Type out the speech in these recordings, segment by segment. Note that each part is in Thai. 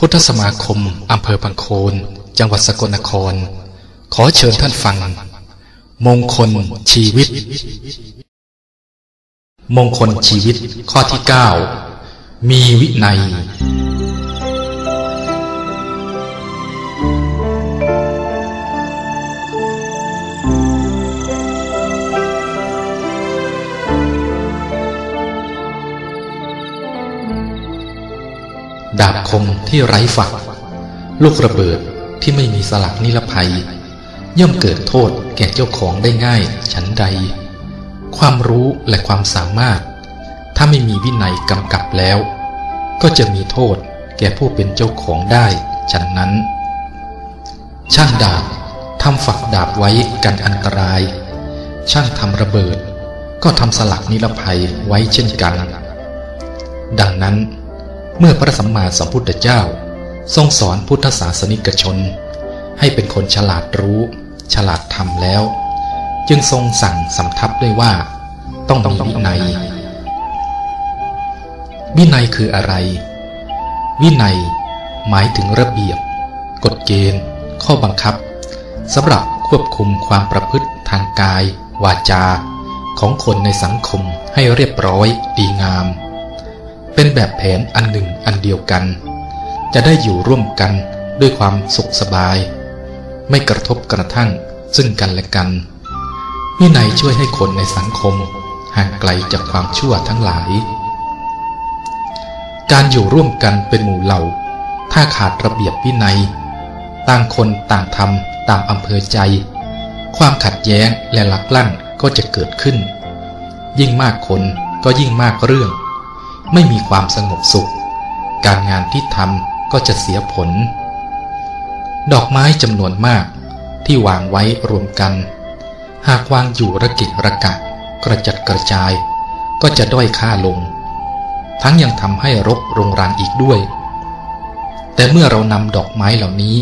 พุทธสมาคม อำเภอพังโคน จังหวัดสกลนคร ขอเชิญท่านฟัง มงคลชีวิต มงคลชีวิตข้อที่ 9 มีวินัย ดาบคมที่ไร้ฝัก ลูกระเบิดที่ไม่มีสลักนิรภัย ย่อมเกิดโทษแก่เจ้าของได้ง่ายฉันใด ความรู้และความสามารถ ถ้าไม่มีวินัยกำกับแล้ว ก็จะมีโทษแก่ผู้เป็นเจ้าของได้ฉันนั้น ช่างดาบทำฝักดาบไว้กันอันตราย ช่างทำระเบิด ก็ทำสลักนิรภัยไว้เช่นกัน ดังนั้น เมื่อพระสัมมาสัมพุทธเจ้า ทรงสอนพุทธศาสนิกชน ให้เป็นคนฉลาดรู้ ฉลาดทำแล้ว จึงทรงสั่งสำทับด้วยว่า ต้องมีวินัย วินัยคืออะไร วินัย หมายถึงระเบียบ กฎเกณฑ์ ข้อบังคับสำหรับควบคุมความประพฤติทางกาย วาจา ของคนในสังคมให้เรียบร้อยดีงาม เป็นแบบแผนอันหนึ่งอันเดียวกัน จะได้อยู่ร่วมกันด้วยความสุขสบาย ไม่กระทบกระทั่งซึ่งกันและกันวินัยช่วยให้คนในสังคมห่างไกลจากความชั่วทั้งหลาย การอยู่ร่วมกันเป็นหมู่เหล่า ถ้าขาดระเบียบวินัย ต่างคนต่างทำตามอำเภอใจ ความขัดแย้งและลักลั่นก็จะเกิดขึ้น ยิ่งมากคนก็ยิ่งมากเรื่อง ไม่มีความสงบสุข การงานที่ทำก็จะเสียผล ดอกไม้จำนวนมากที่วางไว้รวมกัน หากวางอยู่ระกิระกะ กระจัดกระจาย ก็จะด้อยค่าลง ทั้งยังทำให้รกรงรังอีกด้วย แต่เมื่อเรานำดอกไม้เหล่านี้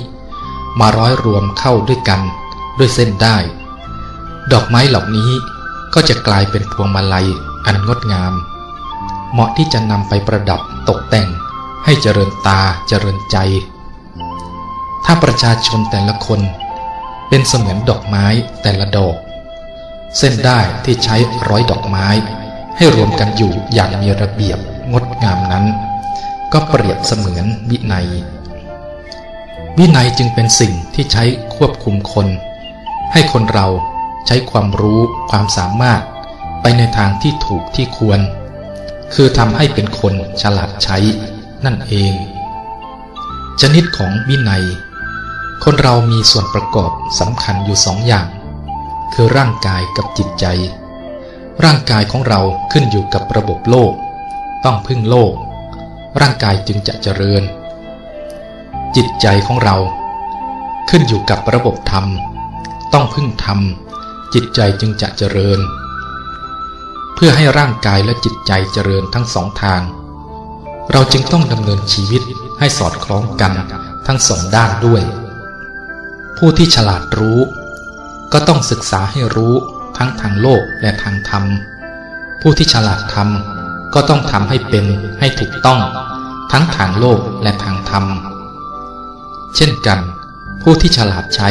มาร้อยรวมเข้าด้วยกันด้วยเส้นได้ ดอกไม้เหล่านี้ก็จะกลายเป็นพวงมาลัยอันงดงาม เหมาะที่จะนำไปประดับตกแต่ง ให้เจริญตาเจริญใจ ถ้าประชาชนแต่ละคน เป็นเสมือนดอกไม้แต่ละดอก เส้นได้ที่ใช้ร้อยดอกไม้ ให้รวมกันอยู่อย่างมีระเบียบงดงามนั้น ก็เปรียบเสมือนวินัย วินัยจึงเป็นสิ่งที่ใช้ควบคุมคน ให้คนเราใช้ความรู้ความสามารถไปในทางที่ถูกที่ควร คือทำให้เป็นคนฉลาดใช้นั่นเอง ชนิดของวินัย คนเรามีส่วนประกอบสำคัญอยู่สองอย่าง คือร่างกายกับจิตใจ ร่างกายของเราขึ้นอยู่กับระบบโลก ต้องพึ่งโลก ร่างกายจึงจะเจริญ จิตใจของเรา ขึ้นอยู่กับระบบธรรม ต้องพึ่งธรรม จิตใจจึงจะเจริญ เพื่อให้ร่างกายและจิตใจเจริญทั้งสองทาง เราจึงต้องดำเนินชีวิตให้สอดคล้องกันทั้งสองด้านด้วย ผู้ที่ฉลาดรู้ ก็ต้องศึกษาให้รู้ทั้งทางโลกและทางธรรม ผู้ที่ฉลาดทำก็ต้องทำให้เป็นให้ถูกต้อง ทั้งทางโลกและทางธรรม เช่นกัน ผู้ที่ฉลาดใช้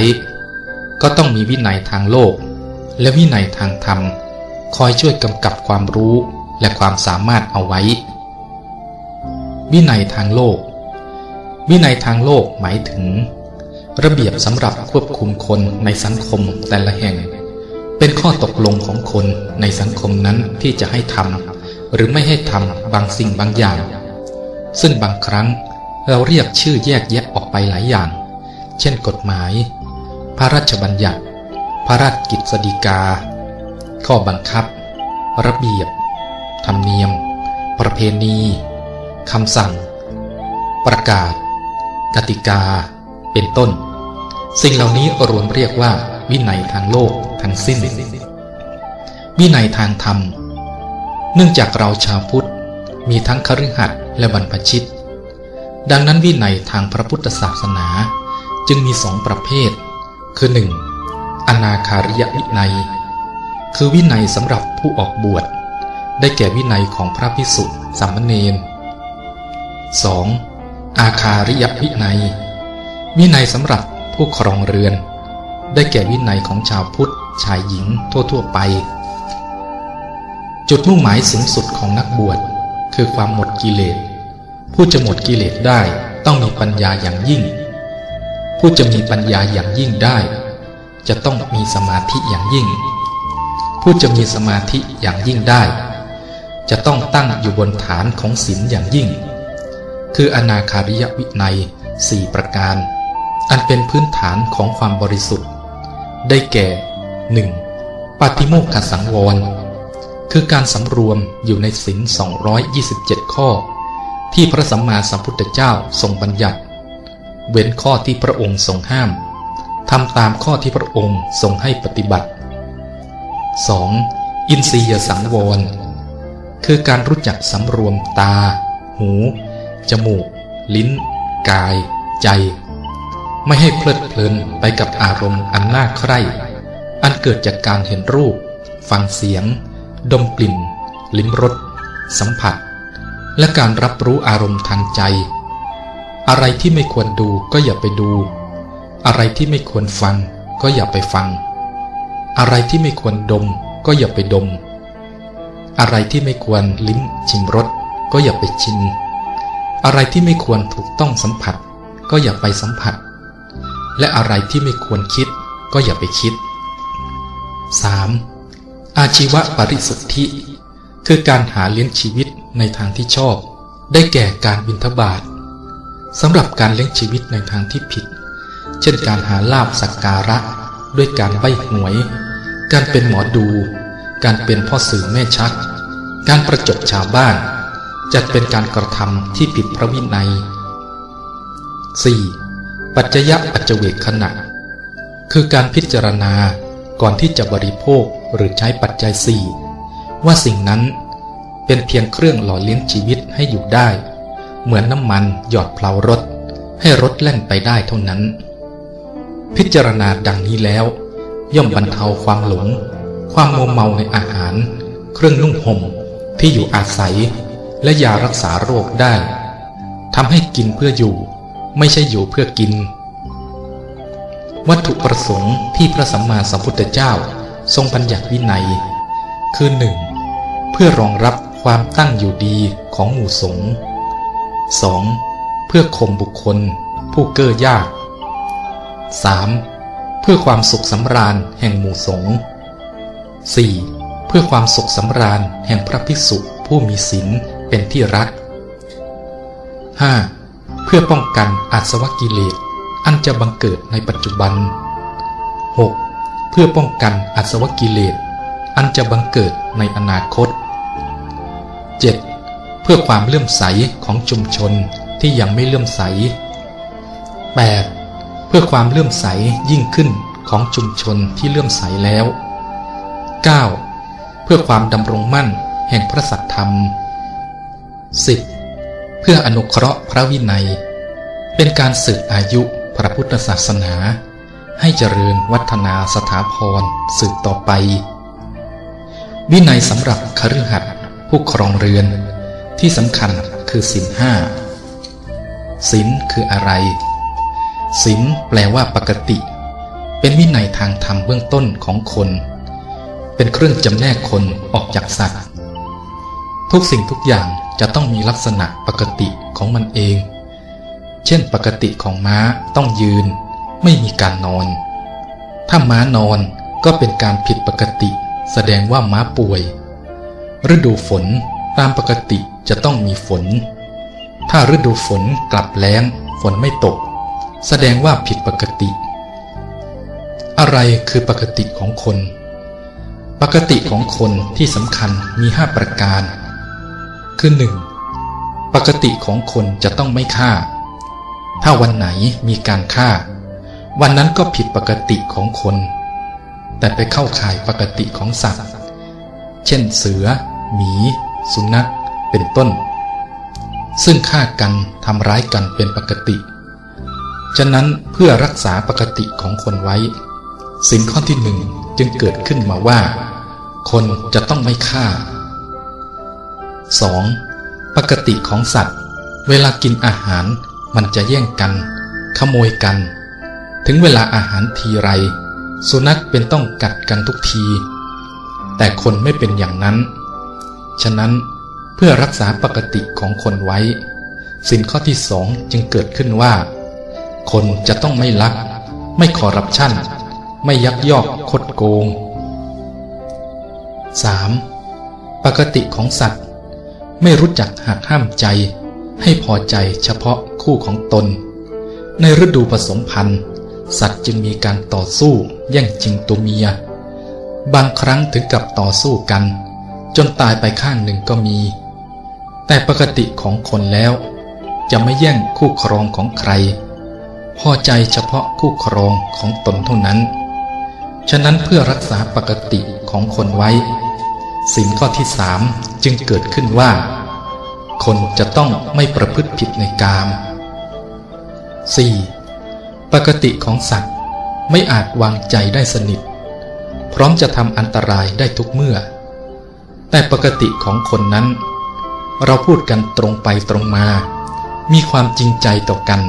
ก็ต้องมีวินัยทางโลก และวินัยทางธรรม คอยช่วยกำกับความรู้และความสามารถเอาไว้ วินัยทางโลก วินัยทางโลกหมายถึง ระเบียบสำหรับควบคุมคนในสังคมแต่ละแห่ง เป็นข้อตกลงของคนในสังคมนั้นที่จะให้ทำหรือไม่ให้ทำบางสิ่งบางอย่าง ซึ่งบางครั้งเราเรียกชื่อแยกแยะออกไปหลายอย่าง เช่นกฎหมาย พระราชบัญญัติ พระราชกิจสฎีกา ข้อบังคับ ระเบียบ ธรรมเนียม ประเพณีคำสั่ง ประกาศ กติกา เป็นต้น สิ่งเหล่านี้รวมเรียกว่า วินัยทางโลกทั้งสิ้น วินัยทางธรรม เนื่องจากเราชาวพุทธ มีทั้งคฤหัสถ์และบรรพชิต ดังนั้นวินัยทางพระพุทธศาสนาจึงมีสองประเภท คือหนึ่งอนาคาริยวินัย คือวินัยสำหรับผู้ออกบวช ได้แก่วินัยของพระพิสุสามเณร 2. อาคาริยวินัย วินัยสำหรับผู้ครองเรือน ได้แก่วินัยของชาวพุทธชายหญิงทั่วๆไป จุดมุ่งหมายสูงสุดของนักบวช คือความหมดกิเลส ผู้จะหมดกิเลสได้ต้องมีปัญญาอย่างยิ่ง ผู้จะมีปัญญาอย่างยิ่งได้ จะต้องมีสมาธิอย่างยิ่ง ผู้จะมีสมาธิอย่างยิ่งได้ จะต้องตั้งอยู่บนฐานของศีลอย่างยิ่ง คืออนาคาริยวินัยสี่ประการ อันเป็นพื้นฐานของความบริสุทธิ์ ได้แก่ 1. ปฏิโมกขสังวร คือการสำรวมอยู่ในศีล227 ข้อ ที่พระสัมมาสัมพุทธเจ้าทรงบัญญัติ เว้นข้อที่พระองค์ทรงห้ามทำตามข้อที่พระองค์ทรงให้ปฏิบัติ 2. อินทรียสังวร คือการรู้จักสำรวมตา หู จมูก ลิ้น กาย ใจ ไม่ให้เพลิดเพลินไปกับอารมณ์อันน่าใคร่ อันเกิดจากการเห็นรูป ฟังเสียง ดมกลิ่น ลิ้มรส สัมผัส และการรับรู้อารมณ์ทางใจ อะไรที่ไม่ควรดูก็อย่าไปดู อะไรที่ไม่ควรฟังก็อย่าไปฟัง อะไรที่ไม่ควรดมก็อย่าไปดม อะไรที่ไม่ควรลิ้มชิมรสก็อย่าไปชิม อะไรที่ไม่ควรถูกต้องสัมผัส ก็อย่าไปสัมผัส และอะไรที่ไม่ควรคิดก็อย่าไปคิด 3. อาชีวะปริสุทธิ คือการหาเลี้ยงชีวิตในทางที่ชอบ ได้แก่การบินทบาทสำหรับการเลี้ยงชีวิตในทางที่ผิด เช่นการหาลาบสักการะ ด้วยการใบหวย การเป็นหมอดู การเป็นพ่อสื่อแม่ชัก การประจบชาวบ้าน จัดเป็นการกระทำที่ผิดพระวินัย 4. ปัจจยะปัจเจเวกขณะ คือการพิจารณาก่อนที่จะบริโภคหรือใช้ปัจจัยสี่ว่าสิ่งนั้นเป็นเพียงเครื่องหล่อเลี้ยงชีวิตให้อยู่ได้ เหมือนน้ำมันหยอดเพลารถ ให้รถแล่นไปได้เท่านั้น พิจารณาดังนี้แล้ว ย่อมบรรเทาความหลง ความมัวเมาในอาหาร เครื่องนุ่งห่มที่อยู่อาศัย และยารักษาโรคได้ทำให้กินเพื่ออยู่ ไม่ใช่อยู่เพื่อกิน วัตถุประสงค์ที่พระสัมมาสัมพุทธเจ้าทรงบัญญัติวินัย คือหนึ่งเพื่อรองรับความตั้งอยู่ดีของหมู่สงฆ์ 2. เพื่อข่มบุคคล ผู้เก้อยาก 3. เพื่อความสุขสำราญแห่งหมู่สงฆ์ 4. เพื่อความสุขสำราญแห่งพระภิกษุผู้มีศีลเป็นที่รัก 5. เพื่อป้องกันอาสวะกิเลสอันจะบังเกิดในปัจจุบัน 6. เพื่อป้องกันอาสวะกิเลสอันจะบังเกิดในอนาคต 7. เพื่อความเลื่อมใสของชุมชนที่ยังไม่เลื่อมใส 8. เพื่อความเลื่อมใสยิ่งขึ้นของชุมชนที่เลื่อมใสแล้ว 9. เพื่อความดำรงมั่นแห่งพระสัตธรรม 10. เพื่ออนุเคราะห์พระวินัย เป็นการสืบอายุพระพุทธศาสนา ให้เจริญวัฒนาสถาพรสืบต่อไป วินัยสำหรับคฤหัสถ์ผู้ครองเรือนที่สำคัญคือศีลห้าศีลคืออะไร ศีลแปลว่าปกติ เป็นวินัยทางธรรมเบื้องต้นของคน เป็นเครื่องจำแนกคนออกจากสัตว์ ทุกสิ่งทุกอย่างจะต้องมีลักษณะปกติของมันเอง เช่นปกติของม้าต้องยืน ไม่มีการนอน ถ้าม้านอนก็เป็นการผิดปกติ แสดงว่าม้าป่วย ฤดูฝนตามปกติจะต้องมีฝน ถ้าฤดูฝนกลับแล้งฝนไม่ตก แสดงว่าผิดปกติ อะไรคือปกติของคน ปกติของคนที่สำคัญมีห้าประการ คือหนึ่งปกติของคนจะต้องไม่ฆ่า ถ้าวันไหนมีการฆ่า วันนั้นก็ผิดปกติของคน แต่ไปเข้าข่ายปกติของสัตว์ เช่นเสือ หมี สุนัข เป็นต้น ซึ่งฆ่ากันทำร้ายกันเป็นปกติ ฉะนั้นเพื่อรักษาปกติของคนไว้ สิ่งข้อที่หนึ่งจึงเกิดขึ้นมาว่า คนจะต้องไม่ฆ่า 2. ปกติของสัตว์ เวลากินอาหารมันจะแย่งกัน ขโมยกัน ถึงเวลาอาหารทีไร สุนัขเป็นต้องกัดกันทุกที แต่คนไม่เป็นอย่างนั้น ฉะนั้นเพื่อรักษาปกติของคนไว้ สินข้อที่สองจึงเกิดขึ้นว่า คนจะต้องไม่ลัก ไม่คอร์รัปชัน ไม่ยักยอกคดโกง 3. ปกติของสัตว์ ไม่รู้จักหักห้ามใจ ให้พอใจเฉพาะคู่ของตน ในฤดูผสมพันธุ์ สัตว์จึงมีการต่อสู้แย่งจิงตัวเมีย บางครั้งถึงกับต่อสู้กัน จนตายไปข้างหนึ่งก็มี แต่ปกติของคนแล้ว จะไม่แย่งคู่ครองของใคร พอใจเฉพาะคู่ครองของตนเท่านั้น ฉะนั้นเพื่อรักษาปกติของคนไว้สินข้อที่สามจึงเกิดขึ้นว่า คนจะต้องไม่ประพฤติผิดในกาม 4. ปกติของสัตว์ไม่อาจวางใจได้สนิท พร้อมจะทำอันตรายได้ทุกเมื่อ แต่ปกติของคนนั้น เราพูดกันตรงไปตรงมา มีความจริงใจต่อกัน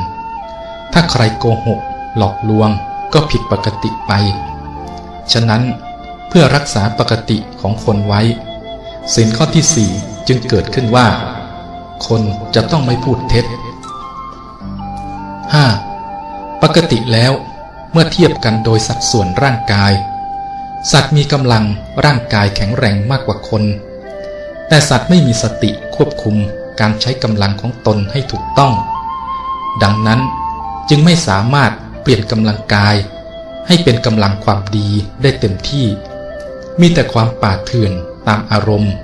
ถ้าใครโกหก หลอกลวงก็ผิดปกติไป ฉะนั้นเพื่อรักษาปกติของคนไว้สินข้อที่สี่จึงเกิดขึ้นว่า คนจะต้องไม่พูดเท็จ 5. ปกติแล้วเมื่อเทียบกันโดยสัดส่วนร่างกาย สัตว์มีกำลังร่างกายแข็งแรงมากกว่าคน แต่สัตว์ไม่มีสติควบคุมการใช้กำลังของตนให้ถูกต้อง ดังนั้น จึงไม่สามารถเปลี่ยนกำลังกาย ให้เป็นกำลังความดีได้เต็มที่ มีแต่ความป่าเถื่อนตามอารมณ์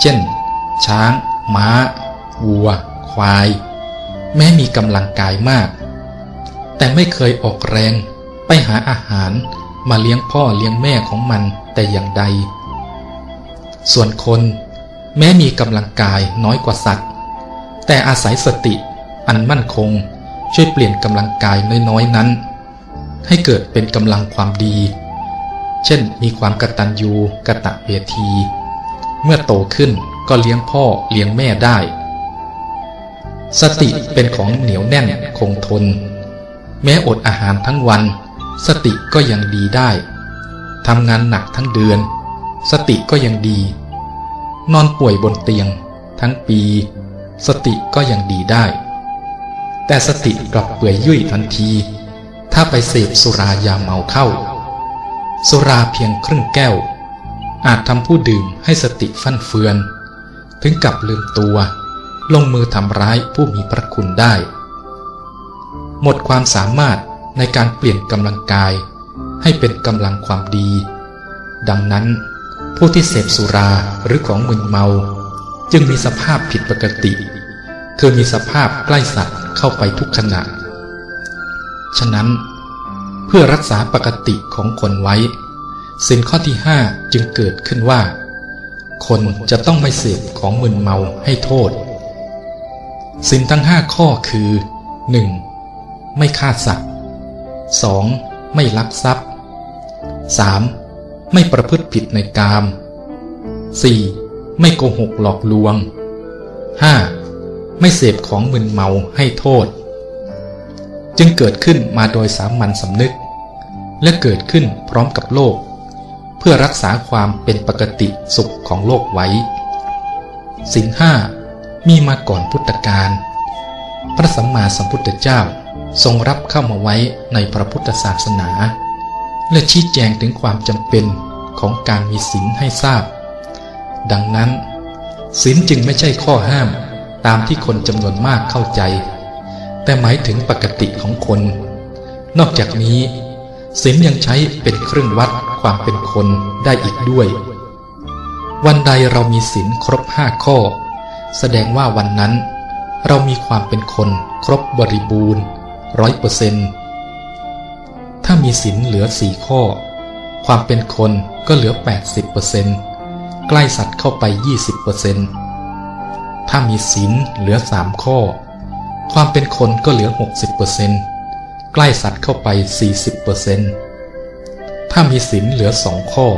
เช่น ช้าง ม้า วัว ควาย แม้มีกำลังกายมาก แต่ไม่เคยออกแรงไปหาอาหารมาเลี้ยงพ่อเลี้ยงแม่ของมันแต่อย่างใด ส่วนคน แม้มีกำลังกายน้อยกว่าสัตว์ แต่อาศัยสติอันมั่นคง ช่วยเปลี่ยนกำลังกายน้อยๆนั้น ให้เกิดเป็นกำลังความดี เช่น มีความกตัญญูกะตะเวที เมื่อโตขึ้นก็เลี้ยงพ่อเลี้ยงแม่ได้ สติเป็นของเหนียวแน่นคงทน แม้อดอาหารทั้งวัน สติก็ยังดีได้ทำงานหนักทั้งเดือน สติก็ยังดี นอนป่วยบนเตียง ทั้งปี สติก็ยังดีได้ แต่สติกลับเปื่อยยุ่ยทันที ถ้าไปเสพสุรายาเมาเข้า สุราเพียงครึ่งแก้ว อาจทำผู้ดื่มให้สติฟั่นเฟือน ถึงกับลืมตัว ลงมือทำร้ายผู้มีพระคุณได้ หมดความสามารถในการเปลี่ยนกำลังกาย ให้เป็นกำลังความดี ดังนั้นผู้ที่เสพสุราหรือของมึนเมา จึงมีสภาพผิดปกติ คือมีสภาพใกล้สัตว์เข้าไปทุกขณะ ฉะนั้น เพื่อรักษาปกติของคนไว้สินข้อที่ห้าจึงเกิดขึ้นว่า คนจะต้องไม่เสพของมึนเมาให้โทษสินทั้งห้าข้อคือ 1. ไม่ฆ่าสัตว์ 2. ไม่ลักทรัพย์ 3. ไม่ประพฤติผิดในกาม 4. ไม่โกหกหลอกลวง 5. ไม่เสพของมึนเมาให้โทษ จึงเกิดขึ้นมาโดยสามัญสำนึก และเกิดขึ้นพร้อมกับโลก เพื่อรักษาความเป็นปกติสุขของโลกไว้สินห้ามีมาก่อนพุทธกาลพระสัมมาสัมพุทธเจ้าทรงรับเข้ามาไว้ในพระพุทธศาสนา และชี้แจงถึงความจำเป็นของการมีศีลให้ทราบ ดังนั้นศีลจึงไม่ใช่ข้อห้าม ตามที่คนจำนวนมากเข้าใจ แต่หมายถึงปกติของคน นอกจากนี้ศีลยังใช้เป็นเครื่องวัดความเป็นคนได้อีกด้วย วันใดเรามีศีลครบห้าข้อ แสดงว่าวันนั้น เรามีความเป็นคนครบบริบูรณ์ร้อยเปอร์เซนถ้ามีศีลเหลือสี่ข้อ ความเป็นคนก็เหลือ 80เปอร์เซนใกล้สัตว์เข้าไป 20เปอร์เซน ถ้ามีศีลเหลือสามข้อ ความเป็นคนก็เหลือ 60เปอร์เซนใกล้สัตว์เข้าไป 40เปอร์เซนถ้ามีศีลเหลือสองข้อ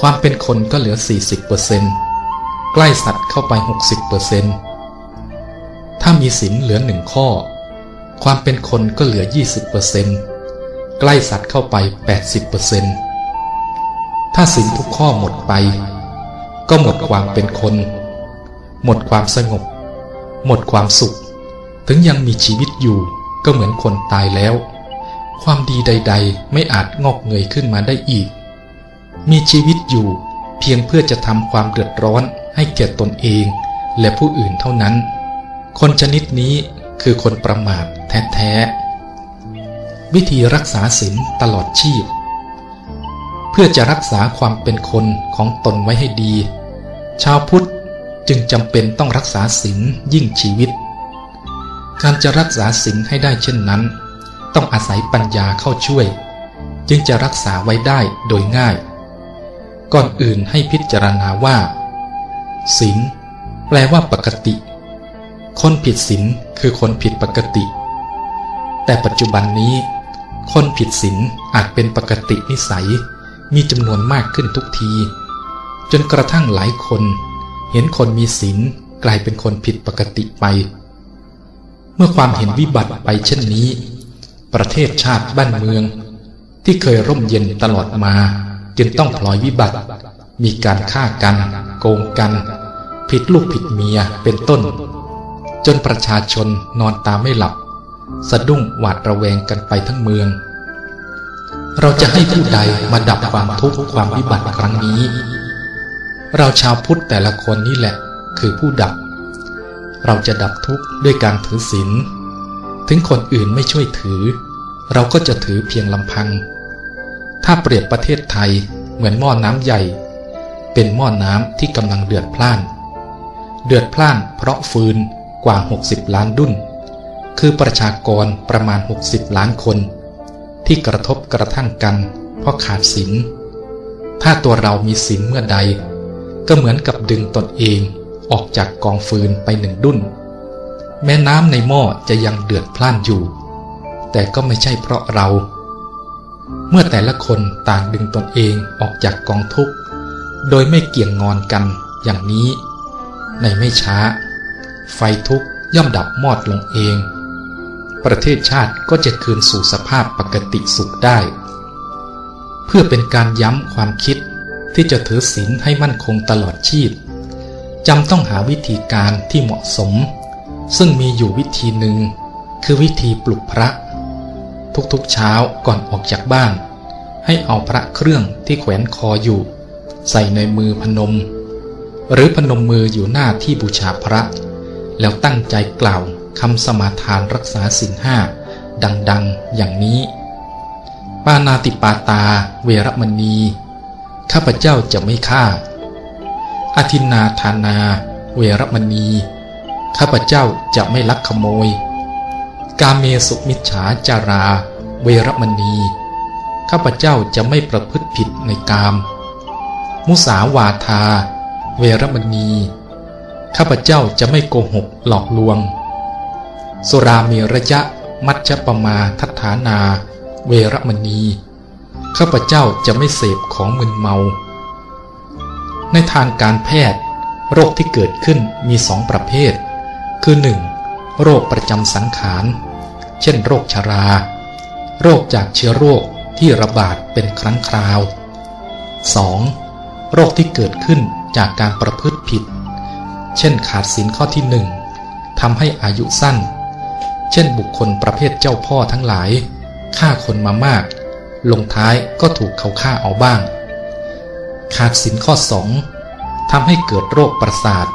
ความเป็นคนก็เหลือ 40เปอร์เซนต์ใกล้สัตว์เข้าไป 60%ถ้ามีศีลเหลือหนึ่งข้อ ความเป็นคนก็เหลือ 20%ใกล้สัตว์เข้าไป 80%ถ้าสินทุกข้อหมดไป ก็หมดความเป็นคน หมดความสงบ หมดความสุข ถึงยังมีชีวิตอยู่ก็เหมือนคนตายแล้ว ความดีใด ๆ ไม่อาจงอกเงยขึ้นมาได้อีก มีชีวิตอยู่เพียงเพื่อจะทำความเดือดร้อนให้แก่ตนเอง และผู้อื่นเท่านั้น คนชนิดนี้คือคนประมาทแท้ๆ วิธีรักษาศีลตลอดชีพ เพื่อจะรักษาความเป็นคนของตนไว้ให้ดี ชาวพุทธ จึงจำเป็นต้องรักษาศีลยิ่งชีวิต การจะรักษาศีลให้ได้เช่นนั้น ต้องอาศัยปัญญาเข้าช่วย จึงจะรักษาไว้ได้โดยง่าย ก่อนอื่นให้พิจารณาว่าศีลแปลว่าปกติ คนผิดศีลคือคนผิดปกติ แต่ปัจจุบันนี้ คนผิดศีลอาจเป็นปกตินิสัย มีจำนวนมากขึ้นทุกที จนกระทั่งหลายคน เห็นคนมีศีลกลายเป็นคนผิดปกติไป เมื่อความเห็นวิบัติไปเช่นนี้ ประเทศชาติบ้านเมือง ที่เคยร่มเย็นตลอดมา จึงต้องพลอยวิบัติ มีการฆ่ากัน โกงกัน ผิดลูกผิดเมียเป็นต้น จนประชาชนนอนตาไม่หลับ สะดุ้งหวาดระแวงกันไปทั้งเมืองเราจะให้ผู้ใดมาดับความทุกข์ความวิบัติครั้งนี้ เราชาวพุทธแต่ละคนนี่แหละคือผู้ดับ เราจะดับทุกข์ด้วยการถือศีลถึงคนอื่นไม่ช่วยถือ เราก็จะถือเพียงลำพัง ถ้าเปรียบประเทศไทยเหมือนหม้อน้ำใหญ่ เป็นหม้อน้ำที่กำลังเดือดพล่าน เดือดพล่านเพราะฟืนกว่า 60 ล้านดุนคือประชากรประมาณ 60 ล้านคน ที่กระทบกระทั่งกันเพราะขาดศีลถ้าตัวเรามีศีลเมื่อใด ก็เหมือนกับดึงตนเองออกจากกองฟืนไปหนึ่งดุนแม้น้ำในหม้อจะยังเดือดพล่านอยู่ แต่ก็ไม่ใช่เพราะเรา เมื่อแต่ละคนต่างดึงตนเองออกจากกองทุกข์ โดยไม่เกี่ยงงอนกันอย่างนี้ ในไม่ช้า ไฟทุกย่อมดับมอดลงเอง ประเทศชาติก็จะคืนสู่สภาพปกติสุขได้ เพื่อเป็นการย้ำความคิด ที่จะถือศีลให้มั่นคงตลอดชีพจำต้องหาวิธีการที่เหมาะสม ซึ่งมีอยู่วิธีหนึ่ง คือวิธีปลุกพระ ทุกๆเช้าก่อนออกจากบ้าน ให้เอาพระเครื่องที่แขวนคออยู่ ใส่ในมือพนม หรือพนมมืออยู่หน้าที่บูชาพระ แล้วตั้งใจกล่าวคำสมาทานรักษาสินห้าดังๆ อย่างนี้ ปานาติปาตา เวรมณี ข้าพเจ้าจะไม่ฆ่า อธินาทานา เวรมณี ข้าพเจ้าจะไม่ลักขโมย กาเมสุมิจฉาจารา เวรมณี ข้าพเจ้าจะไม่ประพฤติผิดในกาม มุสาวาทา เวรมณี ข้าพเจ้าจะไม่โกหกหลอกลวง สุรามีระยะมัชฌปมาทัฐานา เวรมณี ข้าพเจ้าจะไม่เสพของมึนเมา ในทางการแพทย์ โรคที่เกิดขึ้นมีสองประเภท คือหนึ่งโรคประจำสังขาร เช่นโรคชารา โรคจากเชื้อโรคที่ระบาดเป็นครั้งคราว 2. โรคที่เกิดขึ้นจากการประพฤติผิด เช่นขาดศีลข้อที่หนึ่งทำให้อายุสั้น เช่นบุคคลประเภทเจ้าพ่อทั้งหลายฆ่าคนมามาก ลงท้ายก็ถูกเขาฆ่าเอาบ้าง ขาดศีลข้อสองทำให้เกิดโรคประสาท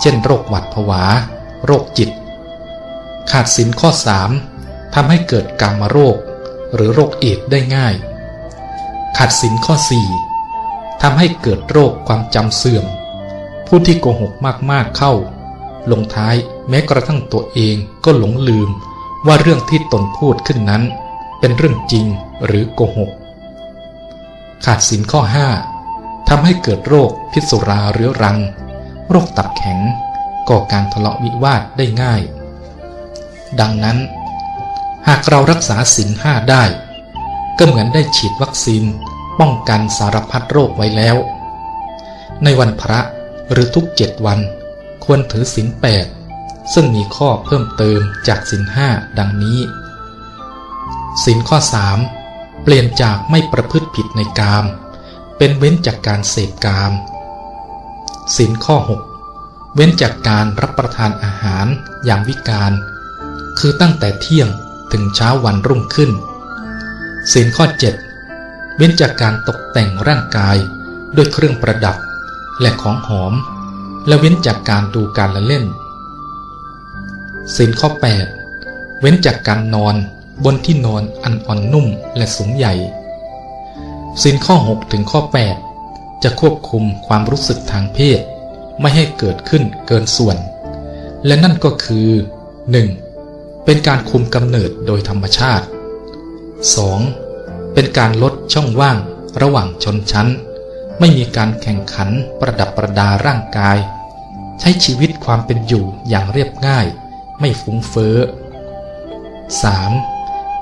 เช่นโรคหวัดผวา โรคจิต ขาดศีลข้อสามทำให้เกิดกามโรค หรือโรคเอดได้ง่าย ขาดศีลข้อสี่ทำให้เกิดโรคความจำเสื่อม ผู้ที่โกหกมากๆเข้า ลงท้ายแม้กระทั่งตัวเองก็หลงลืมว่าเรื่องที่ตนพูดขึ้นนั้น เป็นเรื่องจริงหรือโกหก ขาดสินข้อห้าทำให้เกิดโรคพิษสุราเรื้อรัง โรคตับแข็ง ก่อการทะเลาะวิวาทได้ง่าย ดังนั้น หากเรารักษาสินห้าได้ ก็เหมือนได้ฉีดวัคซีนป้องกันสารพัดโรคไว้แล้ว ในวันพระหรือทุกเจ็ดวันควรถือศีลแปดซึ่งมีข้อเพิ่มเติมจากสินห้าดังนี้ สินข้อ 3 เปลี่ยนจากไม่ประพฤติผิดในกาม เป็นเว้นจากการเสพกามสินข้อ 6 เว้นจากการรับประทานอาหารอย่างวิการ คือตั้งแต่เที่ยงถึงเช้าวันรุ่งขึ้นสินข้อ 7 เว้นจากการตกแต่งร่างกายด้วยเครื่องประดับ และของหอม และเว้นจากการดูการละเล่นสินข้อ 8 เว้นจากการนอน บนที่นอนอันอ่อนนุ่มและสูงใหญ่สินข้อ 6 ถึงข้อ 8 จะควบคุมความรู้สึกทางเพศ ไม่ให้เกิดขึ้นเกินส่วน และนั่นก็คือ 1. เป็นการคุมกำเนิดโดยธรรมชาติ 2. เป็นการลดช่องว่างระหว่างชนชั้น ไม่มีการแข่งขันประดับประดาร่างกาย ใช้ชีวิตความเป็นอยู่อย่างเรียบง่าย ไม่ฟุ้งเฟ้อ 3.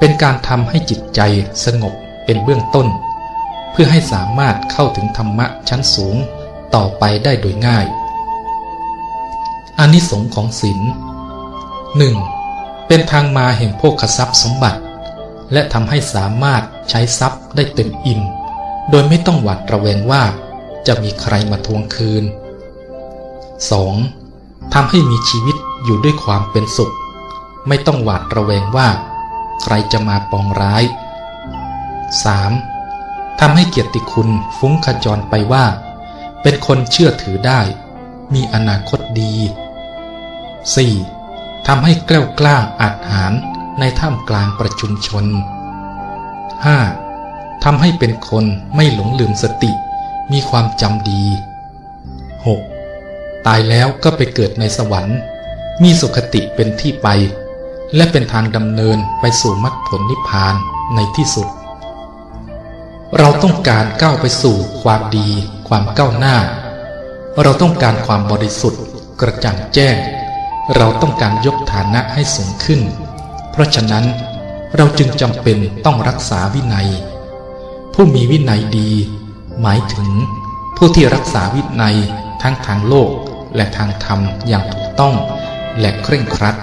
เป็นการทำให้จิตใจสงบเป็นเบื้องต้น เพื่อให้สามารถเข้าถึงธรรมะชั้นสูงต่อไปได้โดยง่ายอานิสงส์ของศีล 1. เป็นทางมาแห่งโภคทรัพย์สมบัติ และทำให้สามารถใช้ทรัพย์ได้เต็มอิ่ม โดยไม่ต้องหวาดระแวงว่าจะมีใครมาทวงคืน 2. ทำให้มีชีวิตอยู่ด้วยความเป็นสุข ไม่ต้องหวาดระแวงว่า ใครจะมาปองร้าย 3. ทำให้เกียรติคุณฟุ้งขจรไปว่า เป็นคนเชื่อถือได้ มีอนาคตดี 4. ทำให้แกล้วกล้าอาจหารในท่ามกลางประชุมชน 5. ทำให้เป็นคนไม่หลงลืมสติ มีความจำดี 6. ตายแล้วก็ไปเกิดในสวรรค์ มีสุขติเป็นที่ไป และเป็นทางดำเนินไปสู่มรรคผลนิพพานในที่สุด เราต้องการก้าวไปสู่ความดี ความก้าวหน้า เราต้องการความบริสุทธิ์ กระจ่างแจ้ง เราต้องการยกฐานะให้สูงขึ้น เพราะฉะนั้นเราจึงจำเป็นต้องรักษาวินัย ผู้มีวินัยดี หมายถึง ผู้ที่รักษาวินัยทั้งทางโลกและทางธรรมอย่างถูกต้องและเคร่งครัด